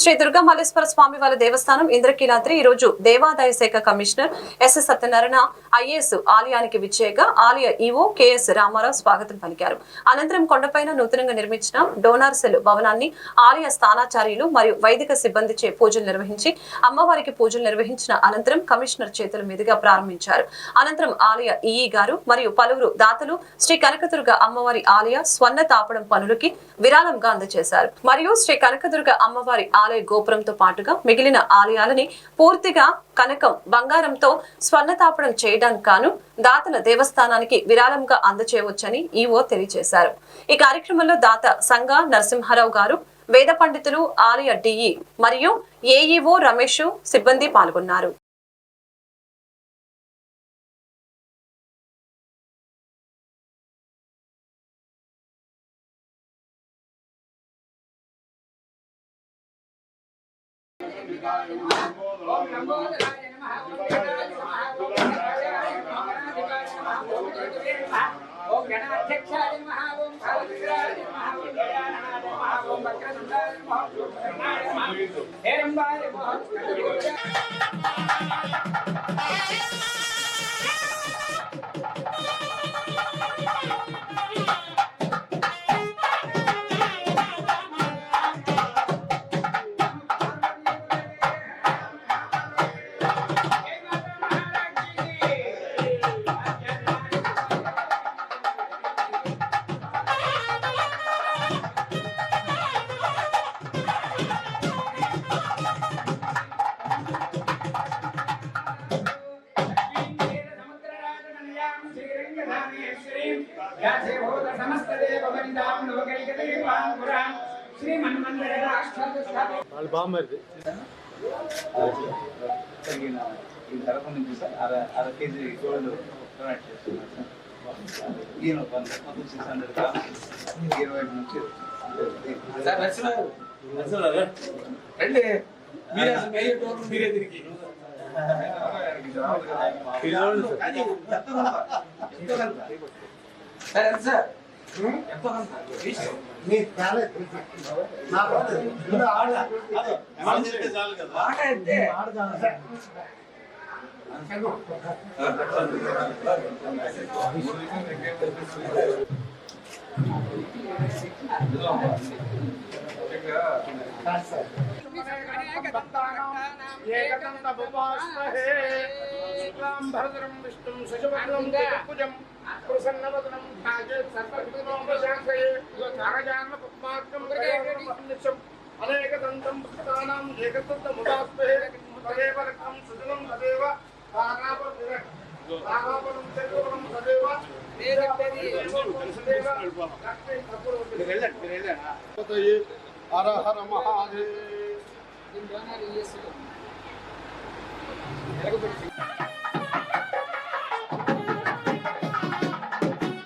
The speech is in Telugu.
శ్రీ దుర్గామల్లేశ్వర స్వామి వారి దేవస్థానం ఇంద్రకీలాద్రి. ఈ రోజు దేవాదాయ శాఖ కమిషనర్ ఎస్ఎస్ సత్యనారాయణ ఐఏఎస్ ఆలయానికి విచ్చేయగా ఆలయ ఈవో కెఎస్ రామారావు స్వాగతం పలికారు. అనంతరం కొండపైన నూతనంగా నిర్మించిన డోనార్ సెల్ భవనాన్ని ఆలయ స్థానాచార్యులు మరియు వైదిక సిబ్బందిచే పూజలు నిర్వహించి అమ్మవారికి పూజలు నిర్వహించిన అనంతరం కమిషనర్ చేతుల మీదుగా ప్రారంభించారు. అనంతరం ఆలయ ఈఈ గారు మరియు పలువురు దాతలు శ్రీ కనకదుర్గ అమ్మవారి ఆలయ స్వర్ణ తాపడం పనులకి విరాళంగా అందజేశారు. మరియు శ్రీ కనకదుర్గ అమ్మవారి ఆలయ గోపురంతో పాటుగా మిగిలిన ఆలయాలని పూర్తిగా కనకం బంగారంతో స్వర్ణ తాపడం చేయడానికి గాను దాతల దేవస్థానానికి విరాళంగా అందచేయవచ్చని ఈవో తెలియజేశారు. ఈ కార్యక్రమంలో దాత సంగ నరసింహారావు గారు వేద పండితులు ఆలయ డిఈ మరియు ఏఈఓ రమేష్ సిబ్బంది పాల్గొన్నారు. ఓం గణాధ్యక్షాయ నమః ఓం భావచిత్రాయ నమః ఓం గజాననాయ నమః ఓం వక్రతుండాయ నమః ఓం కరుణాయ నమః హేరంబాయ నమః వాళ్ళు బాగుమరిది తగిన ఈ తరఫు నుంచి సార్ అర అర కేజీ గోల్డ్ డొనేట్ చేస్తున్నారు సార్ ఈయన వన్ మొత్తం సిక్స్ హండ్రెడ్ గ్రామ్స్ ఇరవై నుంచి సార్ నరసింహారావు రండి మీరే అసలు మీరే టోన్ మీరే తిరిగి సార్ ఎంత సార్ ఎంతో కొంత మాట అయితే భరదరం విష్ణుం శశివర్ణం చతుర్భుజం ప్రసన్నవదనం ధ్యాయేత్ సర్వవిఘ్నోపశాంతయే నాగజాన పద్మార్కం గజాననం అనేకదంతం భక్తానాం ఏకదంతముదాస్మహే తదేవ రక్తం సుజనం తదేవ రాఘాపం రాఘాపనం చతురం తదేవ హర హర మహాదేవ్. Pega o perfil.